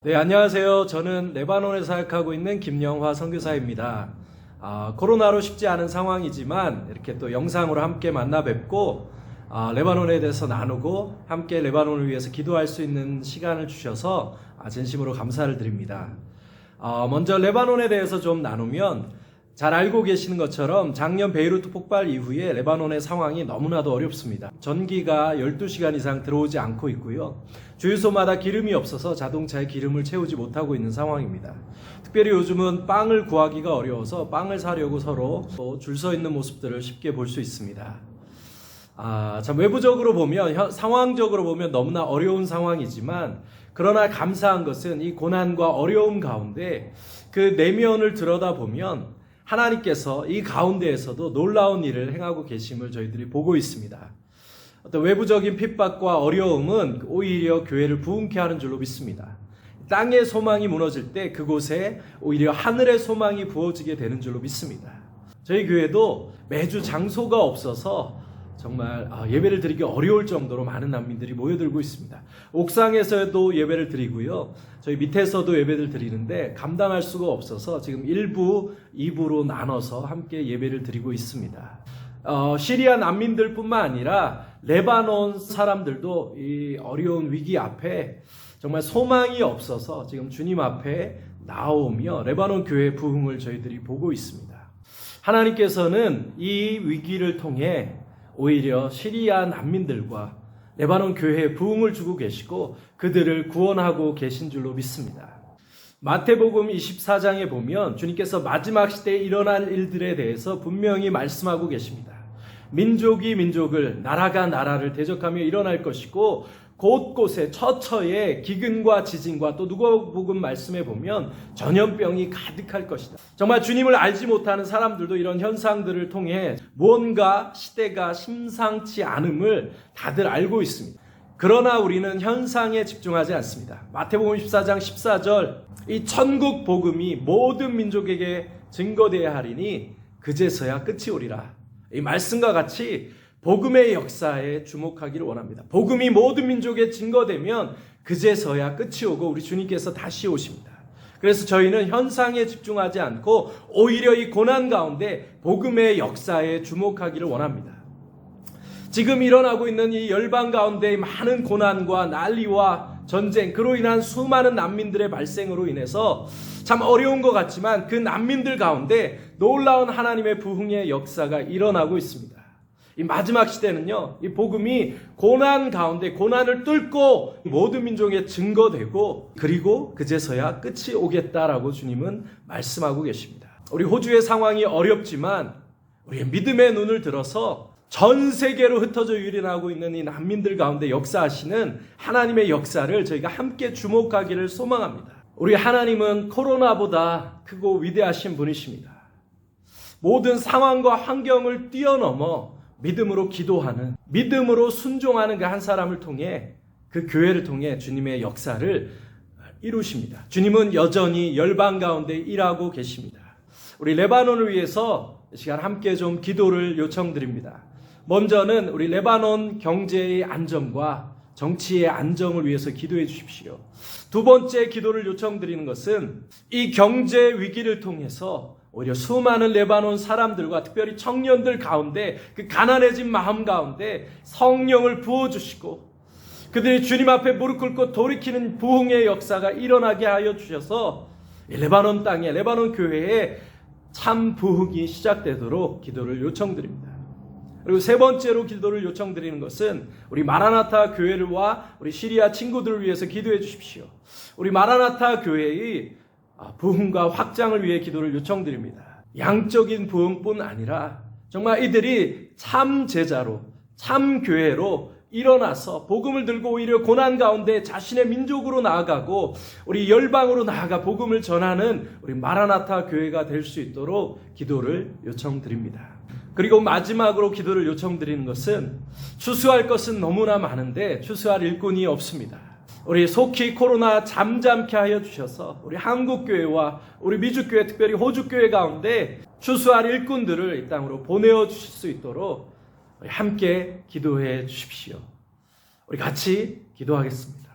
네, 안녕하세요. 저는 레바논에 사역하고 있는 김영화 선교사입니다. 아, 코로나로 쉽지 않은 상황이지만 이렇게 또 영상으로 함께 만나 뵙고 아, 레바논에 대해서 나누고 함께 레바논을 위해서 기도할 수 있는 시간을 주셔서 아, 진심으로 감사를 드립니다. 아, 먼저 레바논에 대해서 좀 나누면 잘 알고 계시는 것처럼 작년 베이루트 폭발 이후에 레바논의 상황이 너무나도 어렵습니다. 전기가 12시간 이상 들어오지 않고 있고요. 주유소마다 기름이 없어서 자동차에 기름을 채우지 못하고 있는 상황입니다. 특별히 요즘은 빵을 구하기가 어려워서 빵을 사려고 서로 줄 서 있는 모습들을 쉽게 볼 수 있습니다. 아, 참 외부적으로 보면 현- 상황적으로 보면 너무나 어려운 상황이지만 그러나 감사한 것은 이 고난과 어려움 가운데 그 내면을 들여다 보면 하나님께서 이 가운데에서도 놀라운 일을 행하고 계심을 저희들이 보고 있습니다. 어떤 외부적인 핍박과 어려움은 오히려 교회를 부흥케 하는 줄로 믿습니다. 땅의 소망이 무너질 때 그곳에 오히려 하늘의 소망이 부어지게 되는 줄로 믿습니다. 저희 교회도 매주 장소가 없어서 정말 아, 예배를 드리기 어려울 정도로 많은 난민들이 모여들고 있습니다. 옥상에서도 예배를 드리고요. 저희 밑에서도 예배를 드리는데 감당할 수가 없어서 지금 1부, 2부로 나눠서 함께 예배를 드리고 있습니다. 어, 시리아 난민들뿐만 아니라 레바논 사람들도 이 어려운 위기 앞에 정말 소망이 없어서 지금 주님 앞에 나오며 레바논 교회 부흥을 저희들이 보고 있습니다. 하나님께서는 이 위기를 통해 오히려 시리아 난민들과 레바논 교회에 부흥을 주고 계시고 그들을 구원하고 계신 줄로 믿습니다. 마태복음 24장에 보면 주님께서 마지막 시대에 일어날 일들에 대해서 분명히 말씀하고 계십니다. 민족이 민족을, 나라가 나라를 대적하며 일어날 것이고 곳곳에 처처에 기근과 지진과 또 누가복음 말씀에 보면 전염병이 가득할 것이다. 정말 주님을 알지 못하는 사람들도 이런 현상들을 통해 무언가 시대가 심상치 않음을 다들 알고 있습니다. 그러나 우리는 현상에 집중하지 않습니다. 마태복음 14장 14절 이 천국 복음이 모든 민족에게 증거되어야 하리니 그제서야 끝이 오리라. 이 말씀과 같이 복음의 역사에 주목하기를 원합니다. 복음이 모든 민족에 증거되면 그제서야 끝이 오고 우리 주님께서 다시 오십니다. 그래서 저희는 현상에 집중하지 않고 오히려 이 고난 가운데 복음의 역사에 주목하기를 원합니다. 지금 일어나고 있는 이 열방 가운데 많은 고난과 난리와 전쟁, 그로 인한 수많은 난민들의 발생으로 인해서 참 어려운 것 같지만 그 난민들 가운데 놀라운 하나님의 부흥의 역사가 일어나고 있습니다. 이 마지막 시대는요, 이 복음이 고난 가운데 고난을 뚫고 모든 민족에 증거되고 그리고 그제서야 끝이 오겠다라고 주님은 말씀하고 계십니다. 우리 호주의 상황이 어렵지만 우리의 믿음의 눈을 들어서 전 세계로 흩어져 유린하고 있는 이 난민들 가운데 역사하시는 하나님의 역사를 저희가 함께 주목하기를 소망합니다. 우리 하나님은 코로나보다 크고 위대하신 분이십니다. 모든 상황과 환경을 뛰어넘어 믿음으로 기도하는, 믿음으로 순종하는 그 한 사람을 통해 그 교회를 통해 주님의 역사를 이루십니다. 주님은 여전히 열방 가운데 일하고 계십니다. 우리 레바논을 위해서 이 시간 함께 좀 기도를 요청드립니다. 먼저는 우리 레바논 경제의 안정과 정치의 안정을 위해서 기도해 주십시오. 두 번째 기도를 요청드리는 것은 이 경제 위기를 통해서 오히려 수많은 레바논 사람들과 특별히 청년들 가운데 그 가난해진 마음 가운데 성령을 부어주시고 그들이 주님 앞에 무릎 꿇고 돌이키는 부흥의 역사가 일어나게 하여 주셔서 이 레바논 땅에 레바논 교회에 참 부흥이 시작되도록 기도를 요청드립니다. 그리고 세 번째로 기도를 요청드리는 것은 우리 마라나타 교회와 우리 시리아 친구들을 위해서 기도해 주십시오. 우리 마라나타 교회의 아, 부흥과 확장을 위해 기도를 요청드립니다. 양적인 부흥뿐 아니라 정말 이들이 참 제자로, 참 교회로 일어나서 복음을 들고 오히려 고난 가운데 자신의 민족으로 나아가고 우리 열방으로 나아가 복음을 전하는 우리 마라나타 교회가 될 수 있도록 기도를 요청드립니다. 그리고 마지막으로 기도를 요청드리는 것은 추수할 것은 너무나 많은데 추수할 일꾼이 없습니다. 우리 속히 코로나 잠잠케 하여 주셔서 우리 한국교회와 우리 미주교회 특별히 호주교회 가운데 추수할 일꾼들을 이 땅으로 보내어 주실 수 있도록 우리 함께 기도해 주십시오. 우리 같이 기도하겠습니다.